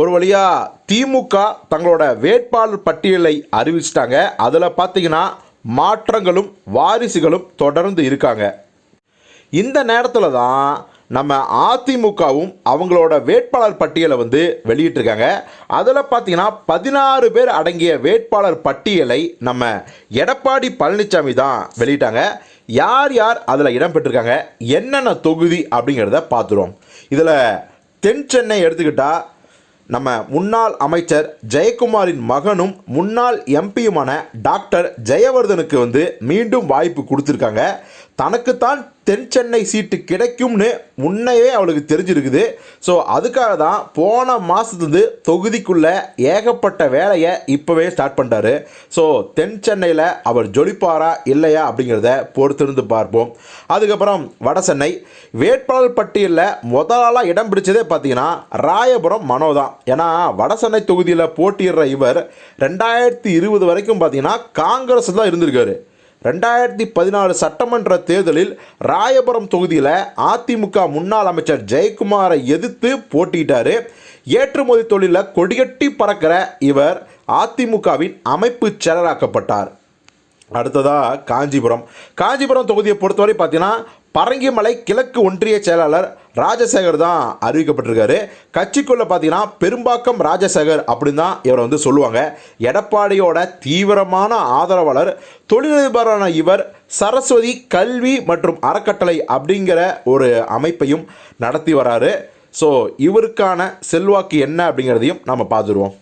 ஒரு வழியாக திமுக தங்களோட வேட்பாளர் பட்டியலை அறிவிச்சிட்டாங்க. அதில் பார்த்தீங்கன்னா மாற்றங்களும் வாரிசுகளும் தொடர்ந்து இருக்காங்க. இந்த நேரத்தில் தான் நம்ம அதிமுகவும் அவங்களோட வேட்பாளர் பட்டியலை வந்து வெளியிட்டிருக்காங்க. அதில் பார்த்தீங்கன்னா பதினாறு பேர் அடங்கிய வேட்பாளர் பட்டியலை நம்ம எடப்பாடி பழனிசாமி தான் வெளியிட்டாங்க. யார் யார் அதில் இடம்பெற்றிருக்காங்க என்னென்ன தொகுதி அப்படிங்கிறத பார்த்துருவோம் இதில் தென் சென்னை எடுத்துக்கிட்டால் நம்ம முன்னாள் அமைச்சர் ஜெயக்குமாரின் மகனும் முன்னாள் எம்பியுமான டாக்டர் ஜெயவர்தனுக்கு வந்து மீண்டும் வாய்ப்பு கொடுத்துருக்காங்க. தனக்குத்தான் தென் சென்னை சீட்டு கிடைக்கும்னு முன்னையே அவளுக்கு தெரிஞ்சிருக்குது. ஸோ அதுக்காக தான் போன மாதத்துலேருந்து தொகுதிக்குள்ளே ஏகப்பட்ட வேலையை இப்போவே ஸ்டார்ட் பண்ணிட்டாரு ஸோ தென் சென்னையில் அவர் ஜொலிப்பாரா இல்லையா அப்படிங்கிறத பொறுத்திருந்து பார்ப்போம். அதுக்கப்புறம் வட சென்னை. வேட்பாளர் பட்டியலில் முதலாளாக இடம் பிடிச்சதே பார்த்தீங்கன்னா ராயபுரம் மனோ தான். ஏன்னா வட சென்னை தொகுதியில் போட்டியிடுற இவர் ரெண்டாயிரத்தி இருபது வரைக்கும் பார்த்தீங்கன்னா காங்கிரஸ் தான் இருந்திருக்காரு. ரெண்டாயிரத்தி பதினாறு சட்டமன்ற தேர்தலில் ராயபுரம் தொகுதியில் அதிமுக முன்னாள் அமைச்சர் ஜெயக்குமாரை எதிர்த்து போட்டியிட்டார். ஏற்றுமதி தொழிலில் கொடிகட்டி பறக்கிற இவர் அதிமுகவின் அமைப்பு செயலராக்கப்பட்டார். அடுத்ததாக காஞ்சிபுரம். காஞ்சிபுரம் தொகுதியை பொறுத்தவரை பார்த்தீங்கன்னா பரங்கிமலை கிழக்கு ஒன்றிய செயலாளர் ராஜசேகர் தான் அறிவிக்கப்பட்டிருக்காரு. கட்சிக்குள்ளே பார்த்தீங்கன்னா பெரும்பாக்கம் ராஜசேகர் அப்படின்னு தான் இவரை வந்து சொல்லுவாங்க. எடப்பாடியோட தீவிரமான ஆதரவாளர் தொழிலதிபரான இவர் சரஸ்வதி கல்வி மற்றும் அறக்கட்டளை அப்படிங்கிற ஒரு அமைப்பையும் நடத்தி வராரு. ஸோ இவருக்கான செல்வாக்கு என்ன அப்படிங்கிறதையும் நம்ம பார்த்துருவோம்.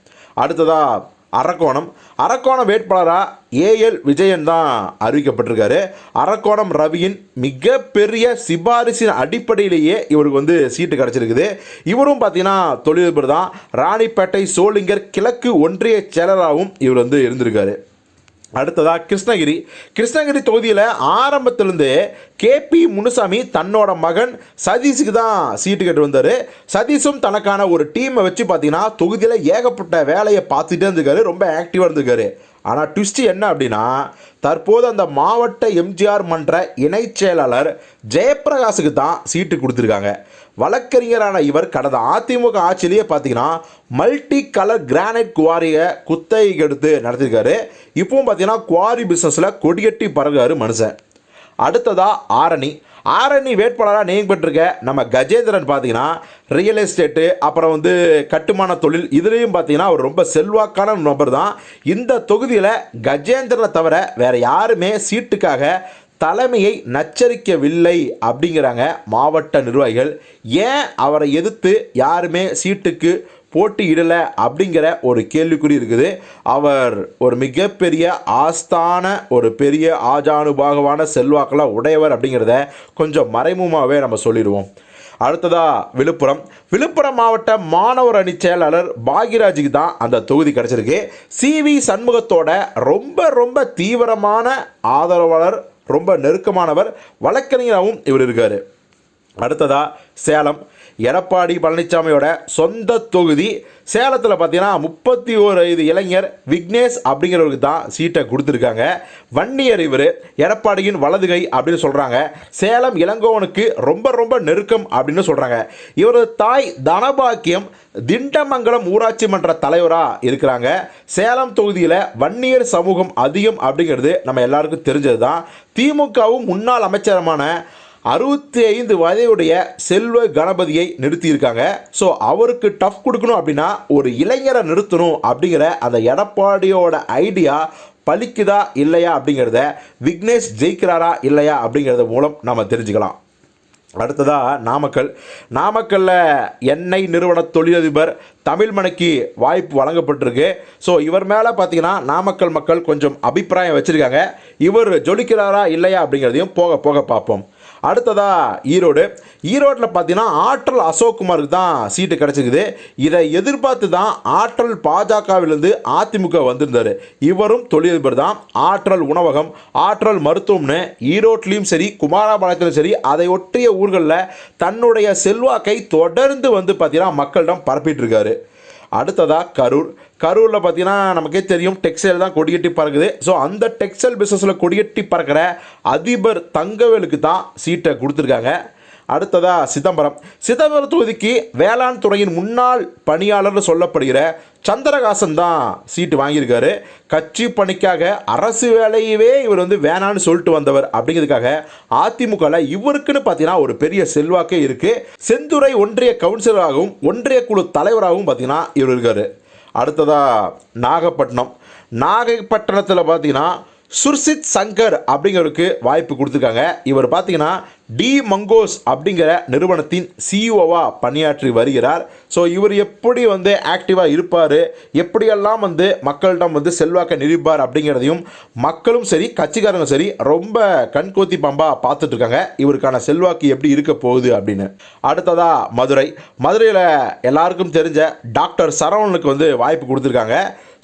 அடுத்ததாக அரக்கோணம். அரக்கோணம் வேட்பாளராக ஏஎல் விஜயன் தான் அறிவிக்கப்பட்டிருக்காரு. அரக்கோணம் ரவியின் மிகப்பெரிய சிபாரிசின் அடிப்படையிலேயே இவருக்கு வந்து சீட்டு கிடச்சிருக்குது. இவரும் பார்த்தீங்கன்னா தொழிலதிபர் தான். ராணிப்பேட்டை சோளிங்கர் கிழக்கு ஒன்றிய செயலராகவும் இவர் வந்து இருந்திருக்காரு. அடுத்ததாக கிருஷ்ணகிரி. கிருஷ்ணகிரி தொகுதியில் ஆரம்பத்திலேருந்து கேபி முனுசாமி தன்னோட மகன் சதீஷுக்கு தான் சீட்டு கேட்டு வந்தார். சதீஷும் தனக்கான ஒரு டீமை வச்சு பார்த்தீங்கன்னா தொகுதியில் ஏகப்பட்ட வேலையை பார்த்துட்டே இருந்திருக்காரு. ரொம்ப ஆக்டிவாக இருந்திருக்காரு. ஆனால் ட்விஸ்ட் என்ன அப்படின்னா தற்போது அந்த மாவட்ட எம்ஜிஆர் மன்ற இணைச் செயலாளர் ஜெயப்பிரகாஷுக்கு தான் சீட்டு கொடுத்துருக்காங்க. வழக்கறிஞரான இவர் கடந்த அதிமுக ஆட்சியிலேயே பார்த்தீங்கன்னா மல்டி கலர் கிரானைட் குவாரியை குத்தகைக்கு எடுத்து நடத்திருக்காரு. இப்போவும் பார்த்தீங்கன்னா குவாரி பிஸ்னஸில் கொடியட்டி பறகுறாரு மனுஷன். அடுத்ததாக ஆரணி. ஆரணி வேட்பாளராக நியமிக்கப்பட்டிருக்க நம்ம கஜேந்திரன் பார்த்தீங்கன்னா ரியல் எஸ்டேட்டு அப்புறம் வந்து கட்டுமான தொழில் இதுலேயும் பார்த்தீங்கன்னா அவர் ரொம்ப செல்வாக்கான நபர் தான். இந்த தொகுதியில் கஜேந்திரனை தவிர வேறு யாருமே சீட்டுக்காக தலைமையை நச்சரிக்கவில்லை அப்படிங்கிறாங்க மாவட்ட நிர்வாகிகள். ஏன் அவரை எதிர்த்து யாருமே சீட்டுக்கு போட்டியிடலை அப்படிங்கிற ஒரு கேள்விக்குறி இருக்குது. அவர் ஒரு மிகப்பெரிய ஆஸ்தான ஒரு பெரிய ஆஜானுபாகவான செல்வாக்கெல்லாம் உடையவர் அப்படிங்கிறத கொஞ்சம் மறைமுகமாகவே நம்ம சொல்லிடுவோம். அடுத்ததா விழுப்புரம். விழுப்புரம் மாவட்ட மாணவர் அணி செயலாளர் பாகிராஜுக்கு தான் அந்த தொகுதி கிடச்சிருக்கு. சி வி சண்முகத்தோட ரொம்ப ரொம்ப தீவிரமான ஆதரவாளர் ரொம்ப நெருக்கமானவர் வழக்கறிஞராகவும் இவர் இருக்கார். அடுத்ததா சேலம். எடப்பாடி பழனிசாமியோட சொந்த தொகுதி. சேலத்தில் பார்த்தீங்கன்னா முப்பத்தி ஓரு வயது இளைஞர் விக்னேஷ் அப்படிங்கிறவருக்கு தான் சீட்டை கொடுத்துருக்காங்க. வன்னியர் இவர் எடப்பாடியின் வலதுகை அப்படின்னு சொல்கிறாங்க சேலம் இளங்கோவனுக்கு ரொம்ப ரொம்ப நெருக்கம் அப்படின்னு சொல்கிறாங்க இவரது தாய் தனபாக்கியம் திண்டமங்கலம் ஊராட்சி மன்ற தலைவராக இருக்கிறாங்க. சேலம் தொகுதியில் வன்னியர் சமூகம் அதிகம் அப்படிங்கிறது நம்ம எல்லாருக்கும் தெரிஞ்சது தான் திமுகவும் முன்னாள் அமைச்சரமான அறுபத்தி ஐந்து வயதையுடைய செல்வ கணபதியை நிறுத்தியிருக்காங்க. ஸோ அவருக்கு டஃப் கொடுக்கணும் அப்படின்னா ஒரு இளைஞரை நிறுத்தணும் அப்படிங்கிற அந்த எடப்பாடியோட ஐடியா பலிக்குதா இல்லையா அப்படிங்கிறத விக்னேஷ் ஜெயிக்கிறாரா இல்லையா அப்படிங்கிறது மூலம் நம்ம தெரிஞ்சுக்கலாம். அடுத்ததாக நாமக்கல். நாமக்கல்லில் எண்ணெய் நிறுவன தொழிலதிபர் தமிழ்மணிக்கு வாய்ப்பு வழங்கப்பட்டிருக்கு. ஸோ இவர் மேலே பார்த்தீங்கன்னா நாமக்கல் மக்கள் கொஞ்சம் அபிப்பிராயம் வச்சுருக்காங்க. இவர் ஜொலிக்கிறாரா இல்லையா அப்படிங்கிறதையும் போக போக பார்ப்போம். அடுத்ததா ஈரோடு. ஈரோட்டில் பார்த்தீங்கன்னா ஆற்றல் அசோக்குமாருக்கு தான் சீட்டு கிடச்சிருக்குது. இதை எதிர்பார்த்து தான் ஆற்றல் பாஜகவிலிருந்து அதிமுக வந்திருந்தார். இவரும் தொழிலதிபர் தான். ஆற்றல் உணவகம் ஆற்றல் மருத்துவம்னு ஈரோட்லேயும் சரி குமாரபாளையத்திலும் சரி அதை ஒட்டிய ஊர்களில் தன்னுடைய செல்வாக்கை தொடர்ந்து வந்து பார்த்தீங்கன்னா மக்களிடம் பரப்பிட்டு இருக்காரு. அடுத்ததாக கரூர். கரூரில் பார்த்தீங்கன்னா நமக்கே தெரியும் டெக்ஸ்டைல் தான் கொடியட்டி பறக்குது. ஸோ அந்த டெக்ஸ்டைல் பிஸ்னஸில் கொடியட்டி பறக்கிற அதிபர் தங்கவேலுக்கு தான் சீட்டை கொடுத்துருக்காங்க. அடுத்ததா சிதம்பரம். சிதம்பரம் தொகுதிக்கு வேளாண் துறையின் முன்னாள் பணியாளர்னு சொல்லப்படுகிற சந்திரகாசன் தான் சீட்டு வாங்கியிருக்காரு. கட்சி பணிக்காக அரசு வேலையவே இவர் வந்து வேணான்னு சொல்லிட்டு வந்தவர் அப்படிங்கிறதுக்காக அதிமுகவில் இவருக்குன்னு பார்த்தீங்கன்னா ஒரு பெரிய செல்வாக்கே இருக்குது செந்துறை ஒன்றிய கவுன்சிலராகவும் ஒன்றிய குழு தலைவராகவும் பார்த்தீங்கன்னா இவர் இருக்கார். அடுத்ததாக நாகப்பட்டினம். நாகப்பட்டினத்தில் பார்த்தீங்கன்னா சுர்சித் சங்கர் அப்படிங்கிறவருக்கு வாய்ப்பு கொடுத்துருக்காங்க. இவர் பார்த்தீங்கன்னா டி மங்கோஸ் அப்படிங்கிற நிறுவனத்தின் சிஇஓவாக பணியாற்றி வருகிறார். ஸோ இவர் எப்படி வந்து ஆக்டிவாக இருப்பார்? எப்படியெல்லாம் வந்து மக்களிடம் வந்து செல்வாக்கை நிரூபிப்பார் அப்படிங்கிறதையும் மக்களும் சரி கட்சிக்காரங்க சரி ரொம்ப கண்கோத்தி பம்பாக பார்த்துட்டு இருக்காங்க இவருக்கான செல்வாக்கு எப்படி இருக்க போகுது அப்படின்னு. அடுத்ததா மதுரை. மதுரையில் எல்லாருக்கும் தெரிஞ்ச டாக்டர் சரவணனுக்கு வந்து வாய்ப்பு கொடுத்துருக்காங்க.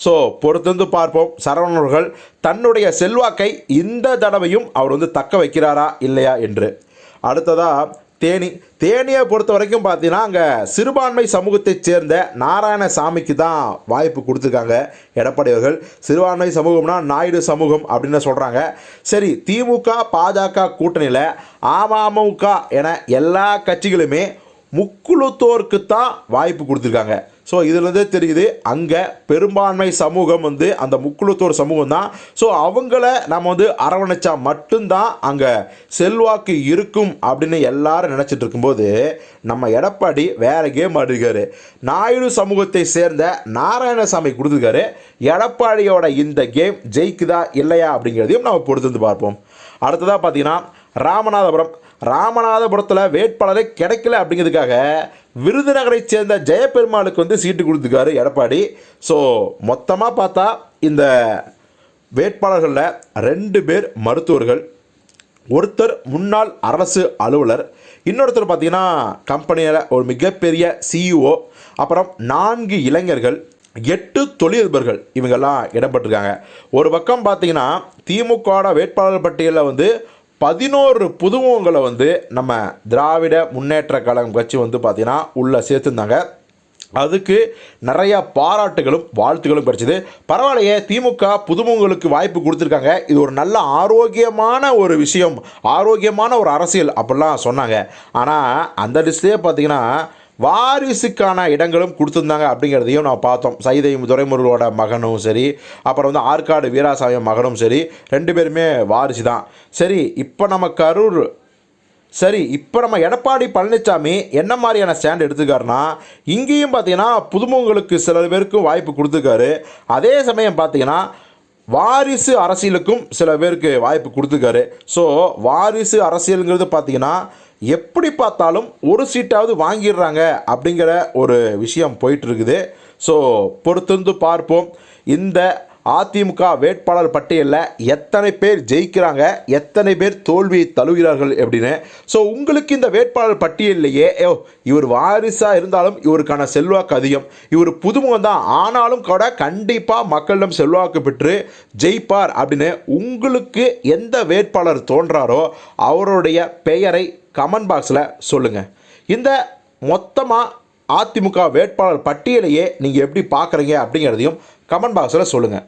ஸோ பொறுத்திருந்து பார்ப்போம். சரவணன் அவர்கள் தன்னுடைய செல்வாக்கை இந்த தடவையும் அவர் வந்து தக்க வைக்கிறாரா இல்லையா என்று. அடுத்ததாக தேனி. தேனியை பொறுத்த வரைக்கும் பார்த்தீங்கன்னா அங்கே சிறுபான்மை சமூகத்தைச் சேர்ந்த நாராயணசாமிக்கு தான் வாய்ப்பு கொடுத்துருக்காங்க எடப்பாடி அவர்கள். சிறுபான்மை சமூகம்னா நாயுடு சமூகம் அப்படின்னு சொல்கிறாங்க சரி திமுக பாஜக கூட்டணியில் அமமுக என எல்லா கட்சிகளுமே முக்குழுத்தோருக்கு தான் வாய்ப்பு கொடுத்துருக்காங்க. ஸோ இதுலேருந்தே தெரியுது அங்கே பெரும்பான்மை சமூகம் வந்து அந்த முக்குழுத்தோர் சமூகம் தான் ஸோ அவங்கள நம்ம வந்து அரவணைச்சா மட்டும்தான் அங்கே செல்வாக்கு இருக்கும் அப்படின்னு எல்லாரும் நினச்சிட்டு இருக்கும்போது நம்ம எடப்பாடி வேற கேம் ஆடிருக்காரு. நாயுடு சமூகத்தை சேர்ந்த நாராயணசாமி கொடுத்துருக்காரு எடப்பாடியோட இந்த கேம் ஜெயிக்குதா இல்லையா அப்படிங்கிறதையும் நம்ம பொறுத்து வந்து பார்ப்போம். அடுத்ததாக பார்த்தீங்கன்னா ராமநாதபுரம். ராமநாதபுரத்தில் வேட்பாளரே கிடைக்கல அப்படிங்கிறதுக்காக விருதுநகரை சேர்ந்த ஜெயபெருமாளுக்கு வந்து சீட்டு கொடுத்துருக்காரு எடப்பாடி. ஸோ மொத்தமாக பார்த்தா இந்த வேட்பாளர்களில் ரெண்டு பேர் மருத்துவர்கள் ஒருத்தர் முன்னாள் அரசு அலுவலர் இன்னொருத்தர் பார்த்தீங்கன்னா கம்பெனியில் ஒரு மிகப்பெரிய சிஇஓ அப்புறம் நான்கு இளைஞர்கள் எட்டு தொழிலதிபர்கள் இவங்கெல்லாம் இடம்பெற்றிருக்காங்க. ஒரு பக்கம் பார்த்தீங்கன்னா திமுகவோட வேட்பாளர் பட்டியலில் வந்து பதினோரு புதுமுகங்களை வந்து நம்ம திராவிட முன்னேற்ற கழகம் கட்சி வந்து பார்த்திங்கன்னா உள்ளே சேர்த்துருந்தாங்க. அதுக்கு நிறையா பாராட்டுகளும் வாழ்த்துகளும் கிடைச்சிது. பரவாயில்லையே திமுக புதுமுகங்களுக்கு வாய்ப்பு கொடுத்துருக்காங்க. இது ஒரு நல்ல ஆரோக்கியமான ஒரு விஷயம். ஆரோக்கியமான ஒரு அரசியல் அப்படிலாம் சொன்னாங்க. ஆனால் அந்த லிஸ்ட்லேயே பார்த்தீங்கன்னா வாரிசுக்கான இடங்களும் கொடுத்துருந்தாங்க அப்படிங்கிறதையும் நான் பார்த்தோம். சைதை துரைமுருகோட மகனும் சரி அப்புறம் வந்து ஆற்காடு வீராசாமி மகனும் சரி ரெண்டு பேருமே வாரிசு தான் சரி இப்போ நம்ம கரூர் சரி இப்போ நம்ம எடப்பாடி பழனிசாமி என்ன மாதிரியான ஸ்டாண்ட் எடுத்துக்காருன்னா இங்கேயும் பார்த்தீங்கன்னா புதுமுகங்களுக்கு சில பேருக்கும் வாய்ப்பு கொடுத்துருக்காரு. அதே சமயம் பார்த்தீங்கன்னா வாரிசு அரசியலுக்கும் சில பேருக்கு வாய்ப்பு கொடுத்துருக்காரு. ஸோ வாரிசு அரசியலுங்கிறது பார்த்தீங்கன்னா எப்படி பார்த்தாலும் ஒரு சீட்டாவது வாங்கிடுறாங்க அப்படிங்கிற ஒரு விஷயம் போயிட்டுருக்குது. ஸோ பொறுத்திருந்து பார்ப்போம். இந்த அதிமுக வேட்பாளர் பட்டியலில் எத்தனை பேர் ஜெயிக்கிறாங்க எத்தனை பேர் தோல்வியை தழுகிறார்கள் அப்படின்னு. ஸோ உங்களுக்கு இந்த வேட்பாளர் பட்டியலிலேயே ஓ இவர் வாரிசாக இருந்தாலும் இவருக்கான செல்வாக்கு அதிகம். இவர் புதுமுகம் தான். ஆனாலும் கூட கண்டிப்பாக மக்களிடம் செல்வாக்கு பெற்று ஜெயிப்பார் அப்படின்னு உங்களுக்கு எந்த வேட்பாளர் தோன்றாரோ அவருடைய பெயரை கமெண்ட் பாக்ஸில் சொல்லுங்கள் இந்த மொத்தமாக அதிமுக வேட்பாளர் பட்டியலையே நீங்கள் எப்படி பார்க்குறீங்க அப்படிங்கிறதையும் கமெண்ட் பாக்ஸில் சொல்லுங்கள்